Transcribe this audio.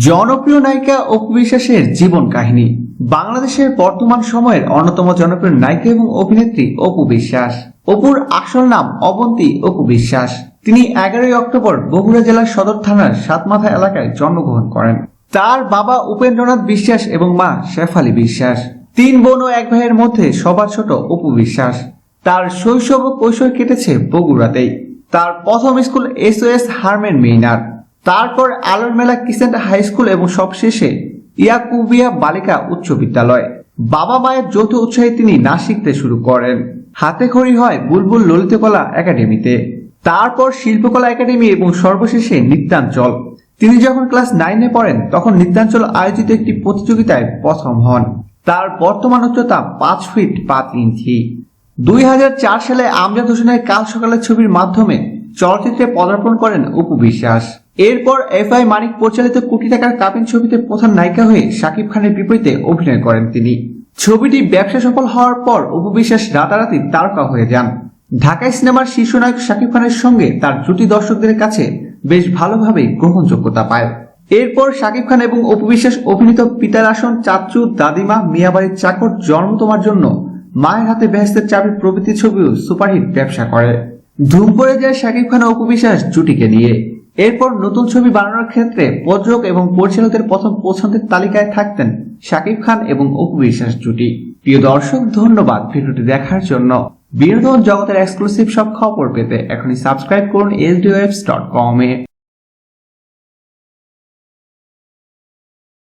জনপ্রিয় নায়িকা অপু বিশ্বাসের জীবন কাহিনী। বাংলাদেশের বর্তমান সময়ের অন্যতম জনপ্রিয় নায়িকা এবং অভিনেত্রী অপু বিশ্বাস অপুর আসল নাম অবন্তী অপু বিশ্বাস তিনি এগারোই অক্টোবর বগুড়া জেলার সদর থানার সাতমাথা এলাকায় জন্মগ্রহণ করেন। তার বাবা উপেন্দ্রনাথ বিশ্বাস এবং মা শেফালি বিশ্বাস। তিন বোন ও এক ভাইয়ের মধ্যে সবার ছোট অপু বিশ্বাস তার শৈশব ও কৈশোর কেটেছে বগুড়াতেই। তার প্রথম school S O S Hermann Gmeiner তারপর আলোর মেলা কিসেন্ট হাই স্কুল এবং সবশেষে ইয়াকুবিয়া বালিকা উচ্চ বিদ্যালয়। বাবা মায়ের যৌথ উৎসাহে তিনি না শিখতে শুরু করেন। হাতে খড়ি হয় বুলবুল ললিতকলা একাডেমিতে। তারপর শিল্পকলা একাডেমি এবং সর্বশেষে নৃত্যাঞ্চল। তিনি যখন ক্লাস নাইনে পড়েন, তখন নৃত্যাঞ্চল আয়োজিত একটি প্রতিযোগিতায় প্রথম হন। তার বর্তমান উচ্চতা পাঁচ ফিট পাঁচ ইঞ্চি। দুই হাজার চার সালে আমজাদ হোসেনের কাল সকালের ছবির মাধ্যমে চলচ্চিত্রে পদার্পণ করেন অপু বিশ্বাস। এরপর এফ আই মানিক পরিচালিত কোটি টাকার কাবিন ছবিতে প্রধান নায়িকা হয়ে শাকিব খানের বিপরীতে অভিনয় করেন তিনি। ছবিটি ব্যবসা সফল হওয়ার পর অপু বিশ্বাস রাতারাতি তারকা হয়ে যান। ঢাকায় সিনেমার শীর্ষ নায়ক শাকিব খানের সঙ্গে তার জুটি দর্শকদের কাছে বেশ ভালোভাবেই গ্রহণযোগ্যতা পায়। এরপর শাকিব খান এবং অপু বিশ্বাস অভিনীত পিতার আসন চাচু দাদিমা, মিয়াবাড়ির চাকর জন্ম তোমার জন্য, মায়ের হাতে বেহেস্তের চাবি প্রভৃতি ছবিও সুপারহিট ব্যবসা করে। ধুম করে যায় শাকিব খান ও অপু বিশ্বাস জুটিকে নিয়ে। এরপর নতুন ছবি বানানোর ক্ষেত্রে প্রযোজক এবং পরিচালকদের প্রথম পছন্দের তালিকায় থাকতেন শাকিব খান এবং অপু বিশ্বাস জুটি। প্রিয় দর্শক, ধন্যবাদ ভিডিওটি দেখার জন্য। বিনোদন জগতের এক্সক্লুসিভ সব খবর পেতে এখনই সাবস্ক্রাইব করুন এস এসডিওএফস ডট কম এ।